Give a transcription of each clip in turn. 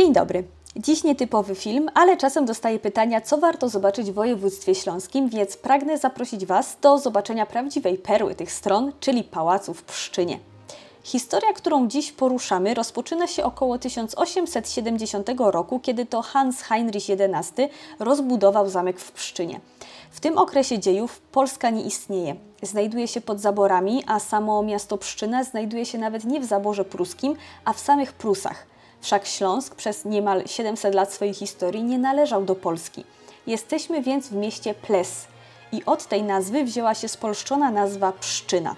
Dzień dobry. Dziś nietypowy film, ale czasem dostaję pytania, co warto zobaczyć w województwie śląskim, więc pragnę zaprosić Was do zobaczenia prawdziwej perły tych stron, czyli pałacu w Pszczynie. Historia, którą dziś poruszamy, rozpoczyna się około 1870 roku, kiedy to Hans Heinrich XI rozbudował zamek w Pszczynie. W tym okresie dziejów Polska nie istnieje. Znajduje się pod zaborami, a samo miasto Pszczyna znajduje się nawet nie w zaborze pruskim, a w samych Prusach. Wszak Śląsk przez niemal 700 lat swojej historii nie należał do Polski. Jesteśmy więc w mieście Ples i od tej nazwy wzięła się spolszczona nazwa Pszczyna.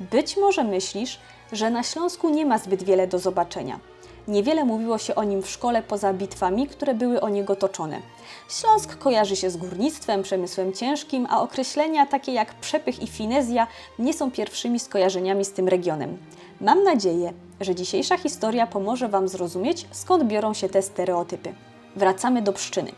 Być może myślisz, że na Śląsku nie ma zbyt wiele do zobaczenia. Niewiele mówiło się o nim w szkole poza bitwami, które były o niego toczone. Śląsk kojarzy się z górnictwem, przemysłem ciężkim, a określenia takie jak przepych i finezja nie są pierwszymi skojarzeniami z tym regionem. Mam nadzieję, że dzisiejsza historia pomoże Wam zrozumieć, skąd biorą się te stereotypy. Wracamy do Pszczyny.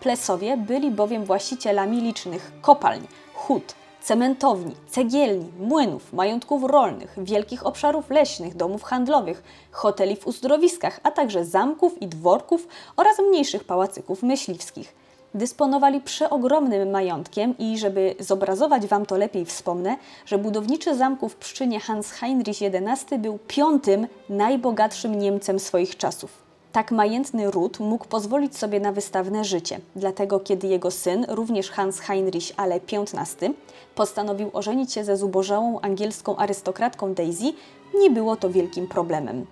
Plesowie byli bowiem właścicielami licznych kopalń, hut, cementowni, cegielni, młynów, majątków rolnych, wielkich obszarów leśnych, domów handlowych, hoteli w uzdrowiskach, a także zamków i dworków oraz mniejszych pałacyków myśliwskich. Dysponowali przeogromnym majątkiem i żeby zobrazować Wam to lepiej wspomnę, że budowniczy zamku w Pszczynie Hans Heinrich XI był piątym najbogatszym Niemcem swoich czasów. Tak majętny ród mógł pozwolić sobie na wystawne życie. Dlatego, kiedy jego syn, również Hans Heinrich, ale XV, postanowił ożenić się ze zubożałą angielską arystokratką Daisy, nie było to wielkim problemem.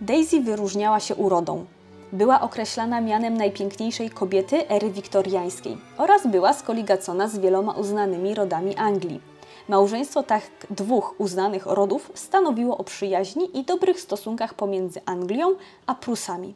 Daisy wyróżniała się urodą. Była określana mianem najpiękniejszej kobiety ery wiktoriańskiej oraz była skoligacona z wieloma uznanymi rodami Anglii. Małżeństwo tak dwóch uznanych rodów stanowiło o przyjaźni i dobrych stosunkach pomiędzy Anglią a Prusami.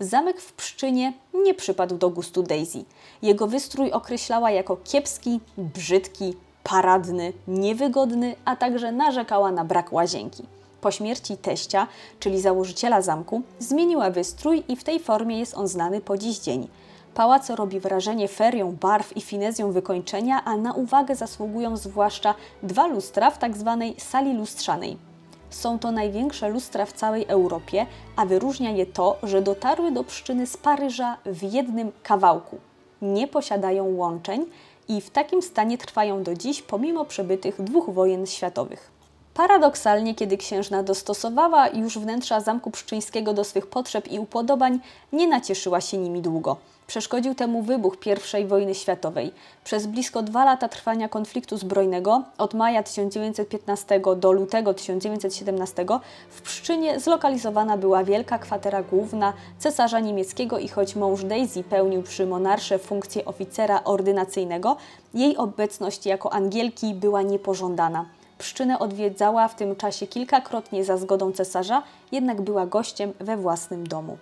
Zamek w Pszczynie nie przypadł do gustu Daisy. Jego wystrój określała jako kiepski, brzydki, paradny, niewygodny, a także narzekała na brak łazienki. Po śmierci teścia, czyli założyciela zamku, zmieniła wystrój i w tej formie jest on znany po dziś dzień. Pałac robi wrażenie ferią barw i finezją wykończenia, a na uwagę zasługują zwłaszcza dwa lustra w tak zwanej sali lustrzanej. Są to największe lustra w całej Europie, a wyróżnia je to, że dotarły do Pszczyny z Paryża w jednym kawałku. Nie posiadają łączeń i w takim stanie trwają do dziś pomimo przebytych dwóch wojen światowych. Paradoksalnie, kiedy księżna dostosowała już wnętrza Zamku Pszczyńskiego do swych potrzeb i upodobań, nie nacieszyła się nimi długo. Przeszkodził temu wybuch I wojny światowej. Przez blisko dwa lata trwania konfliktu zbrojnego, od maja 1915 do lutego 1917, w Pszczynie zlokalizowana była wielka kwatera główna cesarza niemieckiego i choć mąż Daisy pełnił przy monarsze funkcję oficera ordynacyjnego, jej obecność jako Angielki była niepożądana. Pszczynę odwiedzała w tym czasie kilkakrotnie za zgodą cesarza, jednak była gościem we własnym domu.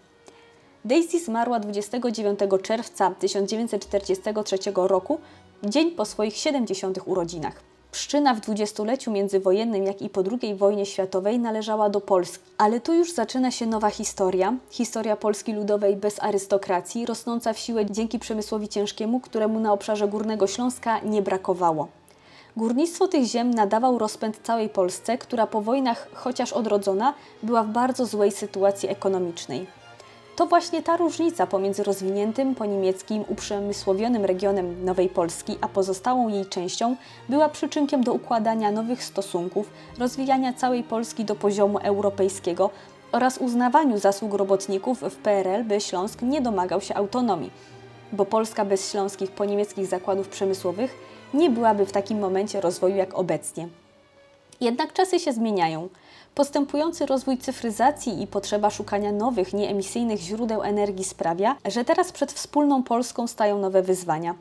Daisy zmarła 29 czerwca 1943 roku, dzień po swoich 70. urodzinach. Pszczyna w dwudziestoleciu międzywojennym, jak i po II wojnie światowej należała do Polski. Ale tu już zaczyna się nowa historia, historia Polski Ludowej bez arystokracji, rosnąca w siłę dzięki przemysłowi ciężkiemu, któremu na obszarze Górnego Śląska nie brakowało. Górnictwo tych ziem nadawał rozpęd całej Polsce, która po wojnach, chociaż odrodzona, była w bardzo złej sytuacji ekonomicznej. To właśnie ta różnica pomiędzy rozwiniętym po niemieckim, uprzemysłowionym regionem Nowej Polski, a pozostałą jej częścią była przyczynkiem do układania nowych stosunków, rozwijania całej Polski do poziomu europejskiego oraz uznawaniu zasług robotników w PRL, by Śląsk nie domagał się autonomii. Bo Polska bez śląskich poniemieckich zakładów przemysłowych nie byłaby w takim momencie rozwoju jak obecnie. Jednak czasy się zmieniają. Postępujący rozwój cyfryzacji i potrzeba szukania nowych, nieemisyjnych źródeł energii sprawia, że teraz przed wspólną Polską stają nowe wyzwania.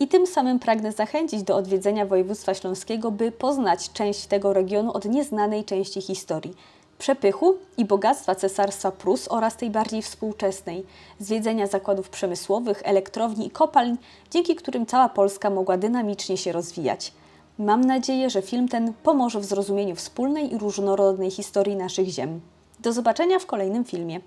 I tym samym pragnę zachęcić do odwiedzenia województwa śląskiego, by poznać część tego regionu od nieznanej części historii. Przepychu i bogactwa cesarstwa Prus oraz tej bardziej współczesnej, zwiedzenia zakładów przemysłowych, elektrowni i kopalń, dzięki którym cała Polska mogła dynamicznie się rozwijać. Mam nadzieję, że film ten pomoże w zrozumieniu wspólnej i różnorodnej historii naszych ziem. Do zobaczenia w kolejnym filmie.